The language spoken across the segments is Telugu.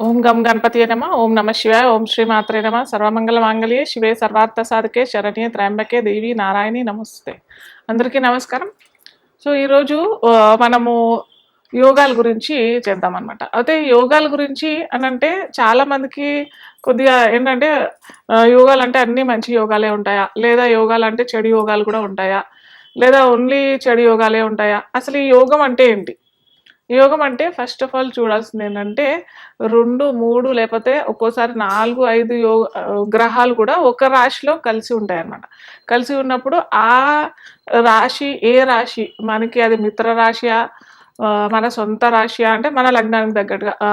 ఓం గం గణపతి నమ ఓం నమ శివాయ ఓం శ్రీ మాత్రే నమ. సర్వమంగళ మాంగళ్యే శివే సర్వార్థ సాధకే శరణ్యే త్రయంబకే దేవి నారాయణి నమస్తే. అందరికీ నమస్కారం. సో ఈరోజు మనము యోగాల గురించి చేద్దాం అనమాట అయితే యోగాల గురించి అని అంటే చాలా మందికి కొద్దిగా ఏంటంటే యోగాలు అంటే అన్ని మంచి యోగాలే ఉంటాయా? లేదా యోగాలు అంటే చెడు యోగాలు కూడా ఉంటాయా? లేదా ఓన్లీ చెడు యోగాలే ఉంటాయా? అసలు ఈ యోగం అంటే ఏంటి? యోగం అంటే ఫస్ట్ ఆఫ్ ఆల్ చూడాల్సింది ఏంటంటే రెండు మూడు లేకపోతే ఒక్కోసారి నాలుగు ఐదు యో గ్రహాలు కూడా ఒక రాశిలో కలిసి ఉంటాయి అన్నమాట కలిసి ఉన్నప్పుడు ఆ రాశి ఏ రాశి? మనకి అది మిత్ర రాశియా? మన సొంత రాశియా? అంటే మన లగ్నానికి తగ్గట్టుగా ఆ,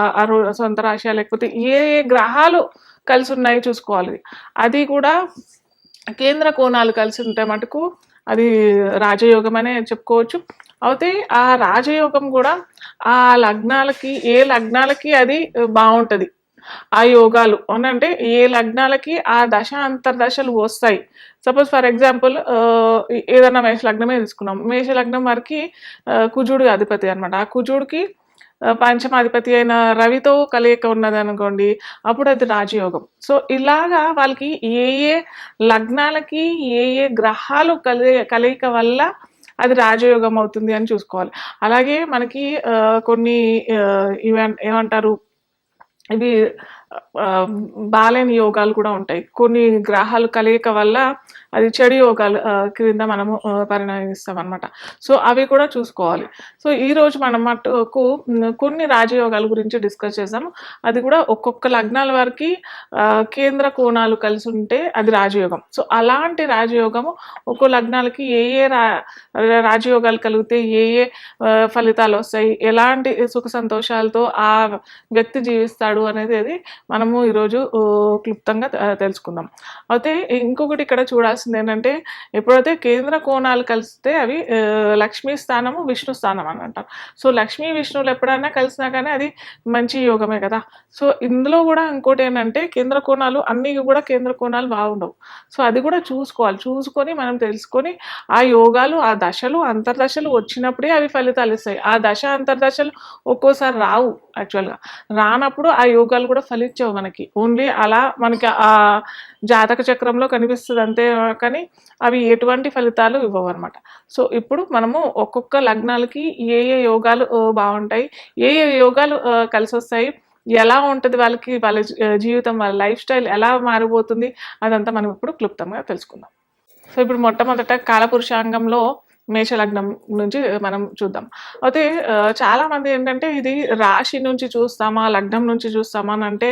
సొంత రాశియా? లేకపోతే ఏ ఏ గ్రహాలు కలిసి ఉన్నాయి చూసుకోవాలి. అది కూడా కేంద్ర కోణాలు కలిసి ఉంటే మటుకు అది రాజయోగం అనే చెప్పుకోవచ్చు. అయితే ఆ రాజయోగం కూడా ఆ లగ్నాలకి ఏ లగ్నాలకి అది బాగుంటుంది ఆ యోగాలు అంటే ఏ లగ్నాలకి ఆ దశ అంతర్దశలు వస్తాయి. సపోజ్ ఫర్ ఎగ్జాంపుల్ ఏదైనా మేష లగ్నమే తీసుకున్నాం. మేష లగ్నం వారికి కుజుడు అధిపతి అనమాట ఆ కుజుడికి పంచమాధిపతి అయిన రవితో కలయిక ఉన్నది అనుకోండి అప్పుడు అది రాజయోగం. సో ఇలాగా వాళ్ళకి ఏ ఏ లగ్నాలకి ఏ ఏ గ్రహాలు కలి కలయిక వల్ల అది రాజయోగం అవుతుంది అని చూసుకోవాలి. అలాగే మనకి ఆ, కొన్ని ఏమంటారు? ఇవి బాలేని యోగాలు కూడా ఉంటాయి. కొన్ని గ్రహాలు కలయిక వల్ల అది చెడు యోగాలు క్రింద మనము పరిణమిస్తాం అనమాట సో అవి కూడా చూసుకోవాలి. సో ఈ రోజు మనం మటుకు కొన్ని రాజయోగాల గురించి డిస్కస్ చేసాము. అది కూడా ఒక్కొక్క లగ్నాల వారికి ఆ, కేంద్ర కోణాలు కలిసి ఉంటే అది రాజయోగం. సో అలాంటి రాజయోగము ఒక్కో లగ్నాలకి ఏ ఏ రా రాజయోగాలు కలిగితే ఏ ఏ ఫలితాలు వస్తాయి ఎలాంటి సుఖ సంతోషాలతో ఆ వ్యక్తి జీవిస్తాడు అనేది అది మనము ఈరోజు క్లుప్తంగా తెలుసుకుందాం. అయితే ఇంకొకటి ఇక్కడ చూడాల్సింది ఏంటంటే ఎప్పుడైతే కేంద్ర కోణాలు కలిస్తే అవి లక్ష్మీ స్థానము విష్ణు స్థానం అని అంటారు సో లక్ష్మీ విష్ణువులు ఎప్పుడైనా కలిసినా కానీ అది మంచి యోగమే కదా. సో ఇందులో కూడా ఇంకోటి ఏంటంటే కేంద్ర కోణాలు అన్ని కూడా కేంద్ర కోణాలు బాగుండవు సో అది కూడా చూసుకోవాలి. చూసుకొని మనం తెలుసుకొని ఆ యోగాలు ఆ దశలు అంతర్దశలు వచ్చినప్పుడే అవి ఫలితాలు ఇస్తాయి. ఆ దశ అంతర్దశలు ఒక్కోసారి రావు యాక్చువల్గా. రానప్పుడు ఆ యోగాలు కూడా ఫలించవు మనకి. ఓన్లీ అలా మనకి ఆ జాతక చక్రంలో కనిపిస్తుంది అంతే కానీ అవి ఎటువంటి ఫలితాలు ఇవ్వవు అనమాట సో ఇప్పుడు మనము ఒక్కొక్క లగ్నాలకి ఏ ఏ యోగాలు బాగుంటాయి ఏ ఏ యోగాలు కలిసి వస్తాయి ఎలా ఉంటుంది వాళ్ళకి వాళ్ళ జీవితం వాళ్ళ లైఫ్ స్టైల్ ఎలా మారిపోతుంది అదంతా మనం ఇప్పుడు క్లుప్తంగా తెలుసుకుందాం. సో ఇప్పుడు మొట్టమొదట కాలపురుషాంగంలో మేషలగ్నం నుంచి మనం చూద్దాం. అయితే చాలా మంది ఏంటంటే ఇది రాశి నుంచి చూస్తామా లగ్నం నుంచి చూస్తామా అని అంటే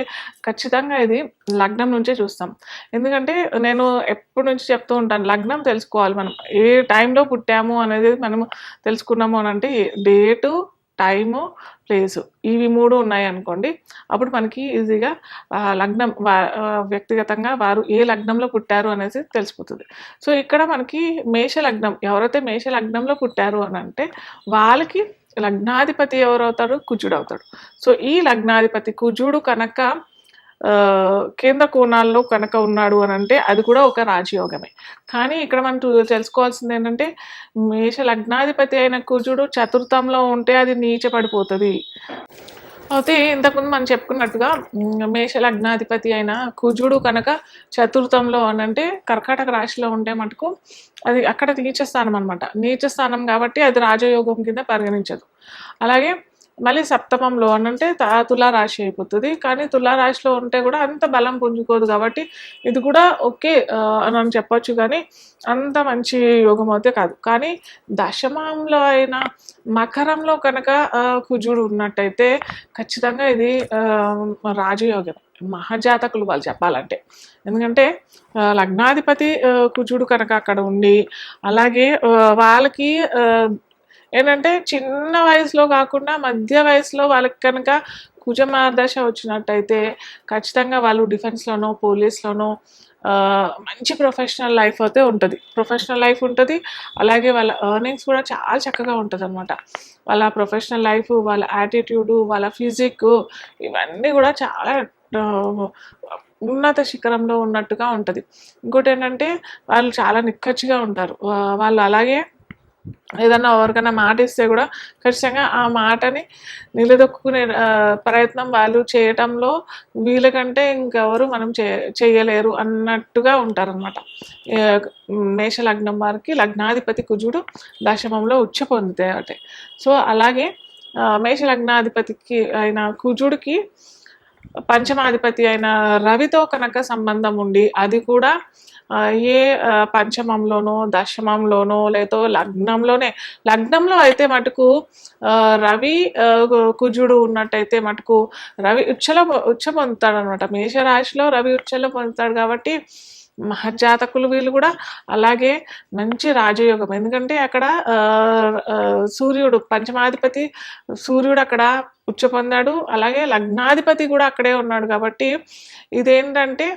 ఖచ్చితంగా ఇది లగ్నం నుంచే చూస్తాం. ఎందుకంటే నేను ఎప్పటి నుంచి చెప్తూ ఉంటాను లగ్నం తెలుసుకోవాలి మనం. ఏ టైంలో పుట్టాము అనేది మనం తెలుసుకున్నాము అని అంటే డేటు టైము ప్లేసు. ఇవి మూడు ఉన్నాయి అనుకోండి అప్పుడు మనకి ఈజీగా లగ్నం వ్యక్తిగతంగా వారు ఏ లగ్నంలో పుట్టారు అనేది తెలిసిపోతుంది. సో ఇక్కడ మనకి మేష లగ్నం ఎవరైతే మేష లగ్నంలో పుట్టారు అని అంటే వాళ్ళకి లగ్నాధిపతి ఎవరవుతాడు? కుజుడు అవుతాడు సో ఈ లగ్నాధిపతి కుజుడు కనుక కేంద్ర కోణాల్లో కనుక ఉన్నాడు అని అంటే అది కూడా ఒక రాజయోగమే. కానీ ఇక్కడ మనం తెలుసుకోవాల్సింది ఏంటంటే మేష లగ్నాధిపతి అయిన కుజుడు చతుర్థంలో ఉంటే అది నీచపడిపోతుంది. అయితే ఇంతకుముందు మనం చెప్పుకున్నట్టుగా మేష లగ్నాధిపతి అయిన కుజుడు కనుక చతుర్థంలో అని అంటే కర్కాటక రాశిలో ఉంటే మటుకు అది అక్కడ నీచ స్థానం అనమాట నీచ స్థానం కాబట్టి అది రాజయోగం కింద పరిగణించదు. అలాగే మళ్ళీ సప్తమంలో అని అంటే తా- అయిపోతుంది. కానీ తులారాశిలో ఉంటే కూడా అంత బలం పుంజుకోదు కాబట్టి ఇది కూడా ఓకే అని అని చెప్పొచ్చు కానీ అంత మంచి యోగం అయితే కాదు. కానీ దశమంలో అయినా మకరంలో కనుక కుజుడు ఉన్నట్టయితే ఖచ్చితంగా ఇది రాజయోగం. మహాజాతకులు వాళ్ళు చెప్పాలంటే. ఎందుకంటే లగ్నాధిపతి కుజుడు కనుక అక్కడ ఉండి అలాగే వాళ్ళకి ఏంటంటే చిన్న వయసులో కాకుండా మధ్య వయసులో వాళ్ళకి కనుక కుజమార్దశ వచ్చినట్టయితే ఖచ్చితంగా వాళ్ళు డిఫెన్స్లోనో పోలీస్లోనో మంచి ప్రొఫెషనల్ లైఫ్ అయితే ఉంటుంది. ప్రొఫెషనల్ లైఫ్ ఉంటుంది. అలాగే వాళ్ళ ఎర్నింగ్స్ కూడా చాలా చక్కగా ఉంటుంది అనమాట వాళ్ళ ప్రొఫెషనల్ లైఫ్ వాళ్ళ యాటిట్యూడు వాళ్ళ ఫిజిక్ ఇవన్నీ కూడా చాలా ఉన్నత శిఖరంలో ఉన్నట్టుగా ఉంటుంది. ఇంకోటి ఏంటంటే వాళ్ళు చాలా నిక్కచ్చిగా ఉంటారు. వాళ్ళు అలాగే ఏదన్నా ఎవరికైనా మాట ఇస్తే కూడా ఖచ్చితంగా ఆ మాటని నిలదొక్కునే ప్రయత్నం వాళ్ళు చేయటంలో వీళ్ళకంటే ఇంకెవరు మనం చే చేయలేరు అన్నట్టుగా ఉంటారనమాట మేష లగ్నం వారికి లగ్నాధిపతి కుజుడు దశమంలో ఉచ్చ పొందితే అంటే. సో అలాగే మేష లగ్నాధిపతికి అయిన కుజుడికి పంచమాధిపతి అయిన రవితో కనుక సంబంధం ఉండి అది కూడా ఏ పంచమంలోనో దశమంలోనో లేదో లగ్నంలోనే లగ్నంలో అయితే మటుకు రవి కుజుడు ఉన్నట్టయితే మటుకు రవి ఉచ్చల ఉచ్చ పొందుతాడు అనమాట మేషరాశిలో రవి ఉచ్చలో పొందుతాడు కాబట్టి మహజాతకులు వీళ్ళు కూడా అలాగే మంచి రాజయోగం. ఎందుకంటే అక్కడ సూర్యుడు పంచమాధిపతి సూర్యుడు అక్కడ ఉచ్చ పొందాడు అలాగే లగ్నాధిపతి కూడా అక్కడే ఉన్నాడు కాబట్టి ఇదేంటంటే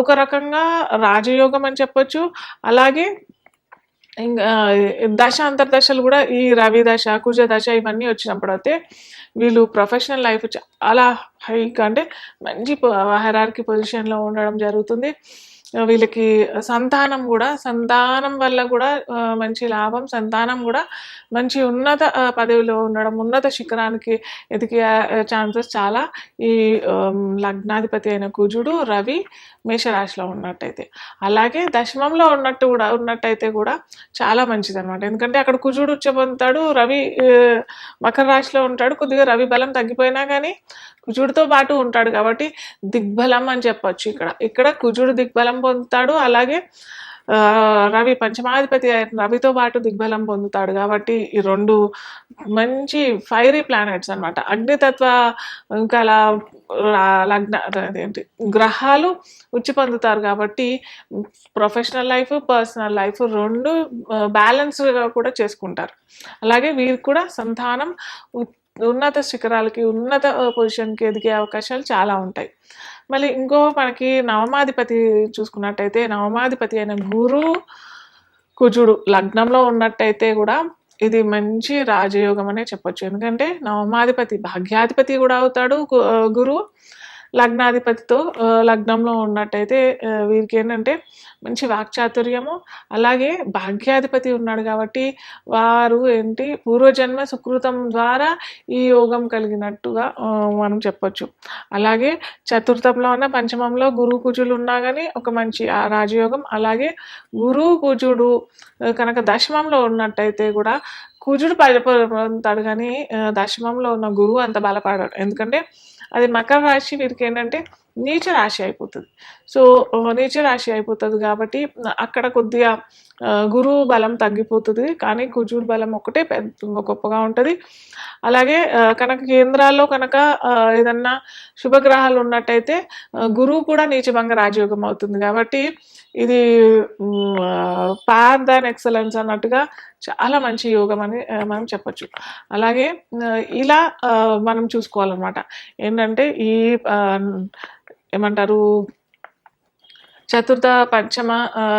ఒక రకంగా రాజయోగం అని చెప్పొచ్చు. అలాగే ఇంకా దశ అంతర్దశలు కూడా ఈ రవి దశ కుజ దశ ఇవన్నీ వచ్చినప్పుడు అయితే వీళ్ళు ప్రొఫెషనల్ లైఫ్ చాలా హైగా అంటే మంచి హెరార్కి పొజిషన్లో ఉండడం జరుగుతుంది. వీళ్ళకి సంతానం కూడా సంతానం వల్ల కూడా మంచి లాభం సంతానం కూడా మంచి ఉన్నత పదవిలో ఉండడం ఉన్నత శిఖరానికి ఎదిగే ఛాన్సెస్ చాలా. ఈ లగ్నాధిపతి అయిన కుజుడు రవి మేషరాశిలో ఉన్నట్టయితే. అలాగే దశమంలో ఉన్నట్టు కూడా ఉన్నట్టయితే కూడా చాలా మంచిది అనమాట ఎందుకంటే అక్కడ కుజుడు ఉచ్చ పొందుతాడు రవి మకర రాశిలో ఉంటాడు. కొద్దిగా రవి బలం తగ్గిపోయినా కానీ కుజుడితో పాటు ఉంటాడు కాబట్టి దిగ్బలం అని చెప్పొచ్చు ఇక్కడ. ఇక్కడ కుజుడు దిగ్బలం పొందుతాడు. అలాగే రవి పంచమాధిపతి అయిన రవితో పాటు దిగ్బలం పొందుతాడు కాబట్టి ఈ రెండు మంచి ఫైరీ ప్లానెట్స్ అనమాట అగ్నితత్వ ఇంకా అలా లగ్న అదేంటి గ్రహాలు ఉచ్చి పొందుతారు కాబట్టి ప్రొఫెషనల్ లైఫ్ పర్సనల్ లైఫ్ రెండు బ్యాలెన్స్గా కూడా చేసుకుంటారు. అలాగే వీరు కూడా సంతానం ఉ- ఉన్నత శిఖరాలకి ఉన్నత పొజిషన్కి ఎదిగే అవకాశాలు చాలా ఉంటాయి. మళ్ళీ ఇంకో మనకి నవమాధిపతి చూసుకున్నట్టయితే నవమాధిపతి అయిన గురు కుజుడు లగ్నంలో ఉన్నట్టయితే కూడా ఇది మంచి రాజయోగం అనే చెప్పొచ్చు. ఎందుకంటే నవమాధిపతి భాగ్యాధిపతి కూడా అవుతాడు గురువు లగ్నాధిపతితో లగ్నంలో ఉన్నట్టయితే వీరికి ఏంటంటే మంచి వాక్చాతుర్యము అలాగే భాగ్యాధిపతి ఉన్నాడు కాబట్టి వారు ఏంటి పూర్వజన్మ సుకృతం ద్వారా ఈ యోగం కలిగినట్టుగా మనం చెప్పొచ్చు. అలాగే చతుర్థంలో ఉన్న పంచమంలో గురు కుజులు ఉన్నా కానీ ఒక మంచి రాజయోగం అలాగే గురు కుజుడు కనుక దశమంలో ఉన్నట్టయితే కూడా కుజుడు బలపడతాడు కానీ దశమంలో ఉన్న గురువు అంత బలపడాడు. ఎందుకంటే అది మకర రాశి వీరికి ఏంటంటే నీచ రాశి అయిపోతుంది. సో నీచ రాశి అయిపోతుంది కాబట్టి అక్కడ కొద్దిగా గురువు బలం తగ్గిపోతుంది కానీ కుజుడు బలం ఒకటే పెద్ద గొప్పగా ఉంటుంది. అలాగే కనుక కేంద్రాల్లో కనుక ఏదన్నా శుభగ్రహాలు ఉన్నట్టయితే గురువు కూడా నీచభంగ రాజయోగం అవుతుంది. కాబట్టి ఇది పార్ దాన్ ఎక్సలెన్స్ అన్నట్టుగా చాలా మంచి యోగం అని మనం చెప్పొచ్చు. అలాగే ఇలా మనం చూసుకోవాలన్నమాట. ఏంటంటే ఈ ఏమంటారు చతుర్థ పంచమ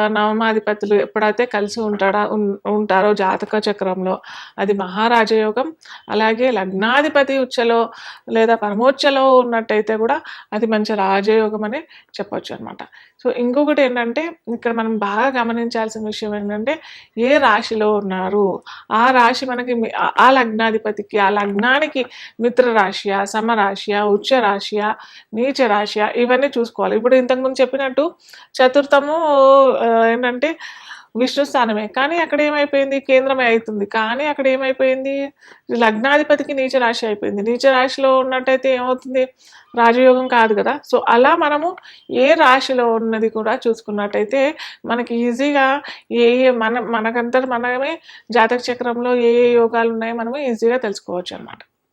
నవమాధిపతులు ఎప్పుడైతే కలిసి ఉంటాడా ఉంటారో జాతక చక్రంలో అది మహారాజయోగం. అలాగే లగ్నాధిపతి ఉచ్చలో లేదా పరమోచ్చలో ఉన్నట్టయితే కూడా అది మంచి రాజయోగం అని చెప్పొచ్చు అనమాట సో ఇంకొకటి ఏంటంటే ఇక్కడ మనం బాగా గమనించాల్సిన విషయం ఏంటంటే ఏ రాశిలో ఉన్నారు? ఆ రాశి మనకి ఆ- ఆ లగ్నాధిపతికి ఆ లగ్నానికి మిత్ర రాశియా సమరాశియా ఉచ్చ రాశియా నీచ రాశియా ఇవన్నీ చూసుకోవాలి. ఇప్పుడు ఇంతకుముందు చెప్పినట్టు చతుర్థము ఏంటంటే విష్ణు స్థానమే. కానీ అక్కడ ఏమైపోయింది? కేంద్రమే అవుతుంది. కానీ అక్కడ ఏమైపోయింది? లగ్నాధిపతికి నీచ రాశి అయిపోయింది. నీచ రాశిలో ఉన్నట్టయితే ఏమవుతుంది? రాజయోగం కాదు కదా. సో అలా మనము ఏ రాశిలో ఉన్నది కూడా చూసుకున్నట్టయితే మనకి ఈజీగా ఏ ఏ మన మనకంతా మనమే జాతక చక్రంలో ఏ ఏ యోగాలు ఉన్నాయో మనము ఈజీగా తెలుసుకోవచ్చు అనమాట